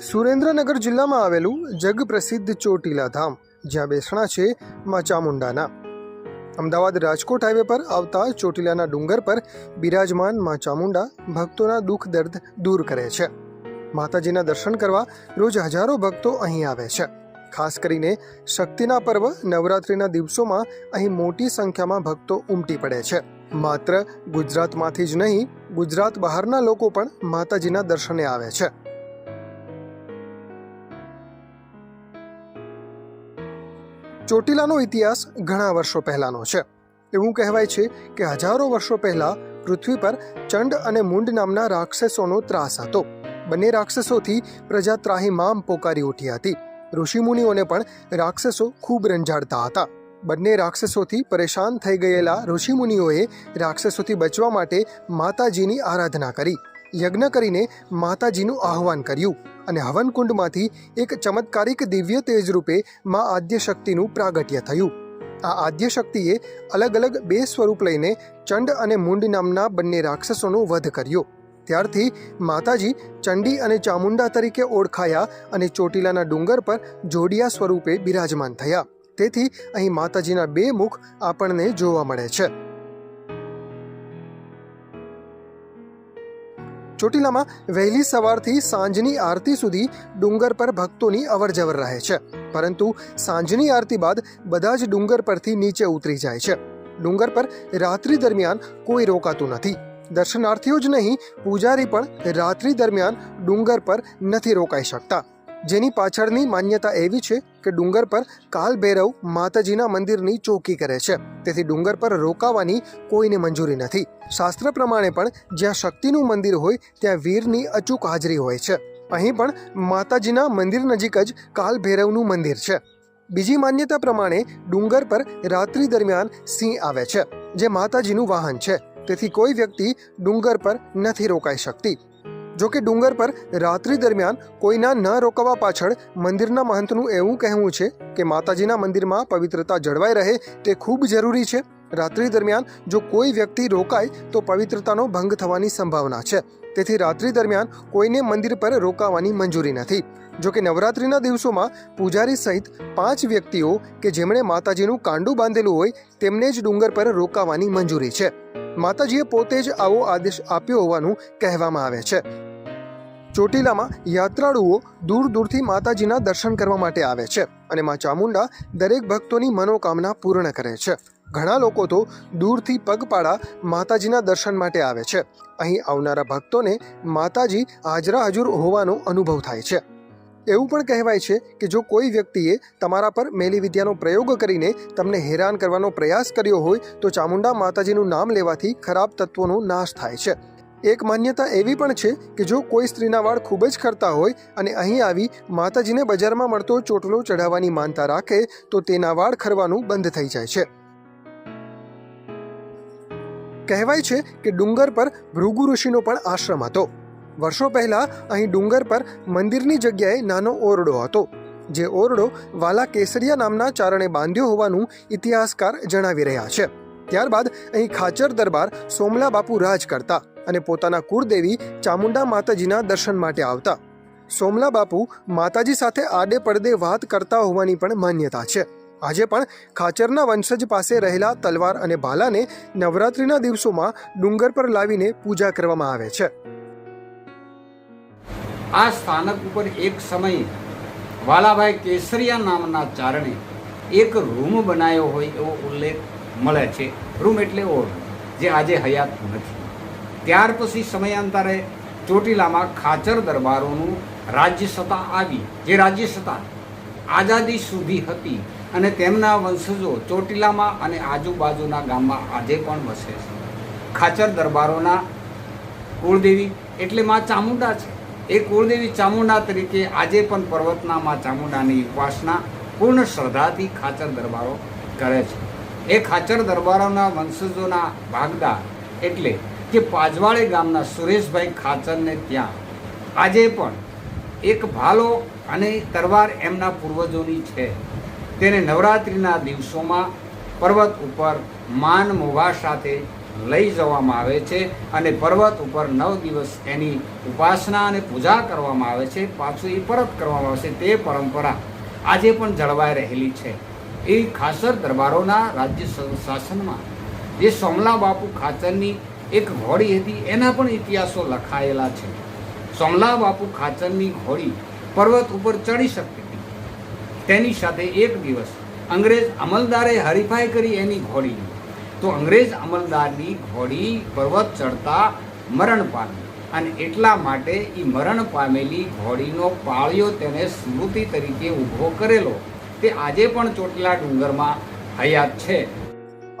સુરેન્દ્રનગર જિલ્લામાં આવેલું જગપ્રસિદ્ધ ચોટીલા ધામ, જ્યાં બેસણા છે મા ચામુંડાના. અમદાવાદ રાજકોટ હાઈવે પર આવતા ચોટીલાના ડુંગર પર બિરાજમાન મા ચામુંડા ભક્તોના દુઃખ દર્દ દૂર કરે છે. માતાજીના દર્શન કરવા રોજ હજારો ભક્તો અહીં આવે છે. ખાસ કરીને શક્તિના પર્વ નવરાત્રિના દિવસોમાં અહીં મોટી સંખ્યામાં ભક્તો ઉમટી પડે છે. માત્ર ગુજરાતમાંથી જ નહીં, ગુજરાત બહારના લોકો પણ માતાજીના દર્શને આવે છે. ચોટીલાનો ઇતિહાસ ઘણા વર્ષો પહેલાનો છે. એવું કહેવાય છે કે હજારો વર્ષો પહેલા પૃથ્વી પર ચંડ અને મુંડ નામના રાક્ષસોનો ત્રાસ હતો. બંને રાક્ષસોથી પ્રજા ત્રાહીમામ પોકારી ઉઠી હતી. ઋષિમુનિઓને પણ રાક્ષસો ખૂબ રંજાડતા હતા. બંને રાક્ષસોથી પરેશાન થઈ ગયેલા ઋષિમુનિઓએ રાક્ષસોથી બચવા માટે માતાજીની આરાધના કરી. યજ્ઞ કરીને માતાજીનું આહવાન કર્યું અને હવનકુંડમાંથી એક ચમત્કારિક દિવ્ય તેજ રૂપે મા આદ્યશક્તિનું પ્રાગટ્ય થયું. આ આદ્યશક્તિએ અલગ અલગ બે સ્વરૂપ લઈને ચંડ અને મુંડ નામના બંને રાક્ષસોનો વધ કર્યો. ત્યારથી માતાજી ચંડી અને ચામુંડા તરીકે ઓળખાયા અને ચોટીલાના ડુંગર પર જોડિયા સ્વરૂપે બિરાજમાન થયા. તેથી અહીં માતાજીના બે મુખ આપણને જોવા મળે છે. ચોટીલામાં વહેલી સવારથી સાંજની આરતી સુધી ડુંગર પર ભક્તોની અવરજવર રહે છે. પરંતુ સાંજની આરતી બાદ બધા જ ડુંગર પરથી નીચે ઉતરી જાય છે. ડુંગર પર રાત્રિ દરમિયાન કોઈ રોકાતું નથી. દર્શનાર્થીઓ જ નહીં, પૂજારી પણ રાત્રિ દરમિયાન ડુંગર પર નથી રોકાઈ શકતા. જેની પાછળની માન્યતા એવી છે કે ડુંગર પર કાલ ભૈરવ માતાજીના મંદિરની ચોકી કરે છે. તેથી ડુંગર પર રોકાવાની કોઈને મંજૂરી નથી. શાસ્ત્ર પ્રમાણે પણ જ્યાં શક્તિનું મંદિર હોય, ત્યાં વીરની અચૂક હાજરી હોય છે. અહીં પણ માતાજીના મંદિર નજીક જ કાલ ભૈરવનું મંદિર છે. બીજી માન્યતા પ્રમાણે ડુંગર પર રાત્રિ દરમિયાન સિંહ આવે છે, જે માતાજીનું વાહન છે. તેથી કોઈ વ્યક્તિ ડુંગર પર નથી રોકાઈ શકતી. જો કે ડુંગર પર રાત્રિ દરમિયાન કોઈના ન રોકાવા પાછળ મંદિરના મહંતનું એવું કહેવું છે કે માતાજીના મંદિરમાં પવિત્રતા જળવાઈ રહે તે ખૂબ જરૂરી છે. રાત્રિ દરમિયાન જો કોઈ વ્યક્તિ રોકાય તો પવિત્રતાનો ભંગ થવાની સંભાવના છે. તેથી રાત્રિ દરમિયાન કોઈને મંદિર પર રોકાવાની મંજૂરી નથી. જો કે નવરાત્રિના દિવસોમાં પૂજારી સહિત પાંચ વ્યક્તિઓ કે જેમણે માતાજીનું કાંડું બાંધેલું હોય તેમને જ ડુંગર પર રોકાવાની મંજૂરી છે. માતાજીએ પોતે જ આવો આદેશ આપ્યો હોવાનું કહેવામાં આવે છે. ચોટીલામાં યાત્રાળુઓ દૂર દૂરથી માતાજીના દર્શન કરવા માટે આવે છે અને મા ચામુંડા દરેક ભક્તોની મનોકામના પૂર્ણ કરે છે. ઘણા લોકો તો દૂરથી પગપાળા માતાજીના દર્શન માટે આવે છે. અહીં આવનારા ભક્તોને માતાજી હાજરા હજુર હોવાનો અનુભવ થાય છે. એવું પણ કહેવાય છે કે જો કોઈ વ્યક્તિએ તમારા પર મેલી વિદ્યાનો પ્રયોગ કરીને તમને હેરાન કરવાનો પ્રયાસ કર્યો હોય, તો ચામુંડા માતાજીનું નામ લેવાથી ખરાબ તત્વોનો નાશ થાય છે. એક માન્યતા એવી પણ છે કે જો કોઈ સ્ત્રીના વાળ ખૂબ જ ખરતા હોય અને અહીં આવી માતાજીને બજારમાં મળતો ચોટલો ચઢાવવાની માનતા રાખે, તો તેના વાળ ખરવાનું બંધ થઈ જાય છે. કહેવાય છે કે ડુંગર પર ભૃગુ ઋષિનો પણ આશ્રમ હતો. વર્ષો પહેલાં અહીં ડુંગર પર મંદિરની જગ્યાએ નાનો ઓરડો હતો, જે ઓરડો વાલા કેસરિયા નામના ચારણે બાંધ્યો હોવાનું ઇતિહાસકાર જણાવી રહ્યા છે. ત્યારબાદ અહીં ખાચર દરબાર સોમલા બાપુ રાજ કરતા અને પોતાના કુળદેવી ચામુંડા માતાજીના દર્શન માટે આવતા. સોમલા બાપુ માતાજી સાથે આડે પડદે વાત કરતા હોવાની પણ માન્યતા છે. આજે પણ ખાચરના વંશજ પાસે રહેલા તલવાર અને ભાલાને નવરાત્રિના દિવસોમાં ડુંગર પર લાવીને પૂજા કરવામાં આવે છે. આ સ્થાનક ઉપર એક સમયે વાલાભાઈ કેસરિયા નામના ચારણે એક રૂમ બનાવ્યો હોય એવો ઉલ્લેખ મળે છે. રૂમ એટલે ઓરડો જે આજે હયાત નથી. ત્યાર પછી સમયાંતરે ચોટીલામાં ખાચર દરબારોનું રાજ્ય સત્તા આવી. જે રાજ્ય સત્તા આઝાદી સુધી હતી અને તેમના વંશજો ચોટીલામાં અને આજુબાજુના ગામમાં આજે પણ વસે છે. ખાચર દરબારોના કુળદેવી એટલે માં ચામુંડા છે. એ કુળદેવી ચામુંડા તરીકે આજે પણ પર્વતના માં ચામુંડાની ઉપાસના પૂર્ણ શ્રદ્ધાથી ખાચર દરબારો કરે છે. એ ખાચર દરબારોના વંશજોના ભાગદા એટલે કે પાજવાળે ગામના સુરેશભાઈ ખાચરને ત્યાં આજે પણ એક ભાલો અને તરવાર એમના પૂર્વજોની છે. તેને નવરાત્રિના દિવસોમાં પર્વત ઉપર માન મોભા સાથે લઈ જવામાં આવે છે અને પર્વત ઉપર નવ દિવસ એની ઉપાસના અને પૂજા કરવામાં આવે છે, પાછું એ પરત કરવામાં આવે છે તે પરંપરા આજે પણ જળવાઈ રહેલી છે. એ ખાસર દરબારોના રાજ્ય શાસનમાં જે સોમલા બાપુ ખાચરની એક ઘોડી હતી, એના પણ ઇતિહાસો લખાયેલા છે. સોમલા બાપુ ખાચરની ઘોડી પર્વત ઉપર ચડી શકતી હતી. તેની સાથે એક દિવસ અંગ્રેજ અમલદારે હરીફાઈ કરી એની ઘોડીની તો અંગ્રેજ અમલદારની ઘોડી પર્વત ચડતા મરણ પામી અને એટલા માટે એ મરણ પામેલી ઘોડીનો પાળિયો તેને સ્મૃતિ તરીકે ઊભો કરેલો. તે આજે પણ ચોટીલા ડુંગરમાં હયાત છે.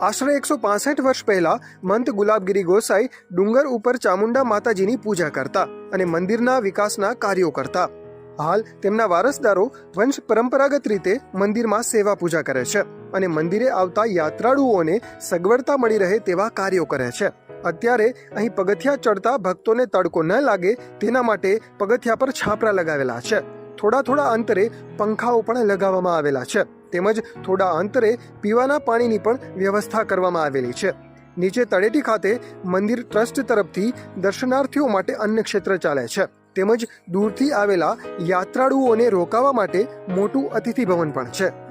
આશરે એકસો પાસઠ વર્ષ પહેલા મંત ગુલાબગીરી ગોસાઈ ડુંગર ઉપર ચામુંડા માતાજીની પૂજા કરતા અને મંદિરના વિકાસના કાર્યો કરતા. હાલ તેમના વારસદારો વંશ પરંપરાગત રીતે મંદિરમાં સેવા પૂજા કરે છે. અને મંદિરે આવતા યાત્રાળુઓને સગવડતા મળી રહે તેવા કાર્યો કરે છે. અત્યારે અહીં પગથિયા ચડતા ભક્તોને તડકો ન લાગે તેના માટે પગથિયા પર છાપરા લગાવેલા છે. થોડા થોડા અંતરે પંખાઓ પણ લગાવવામાં આવેલા છે. તેમજ થોડા અંતરે પીવાના પાણીની પણ વ્યવસ્થા કરવામાં આવેલી છે. નીચે તળેટી ખાતે મંદિર ટ્રસ્ટ તરફથી દર્શનાર્થીઓ માટે અન્ય ક્ષેત્ર ચાલે છે. તેમજ દૂરથી આવેલા યાત્રાળુઓને રોકાવા માટે મોટું અતિથિ ભવન પણ છે.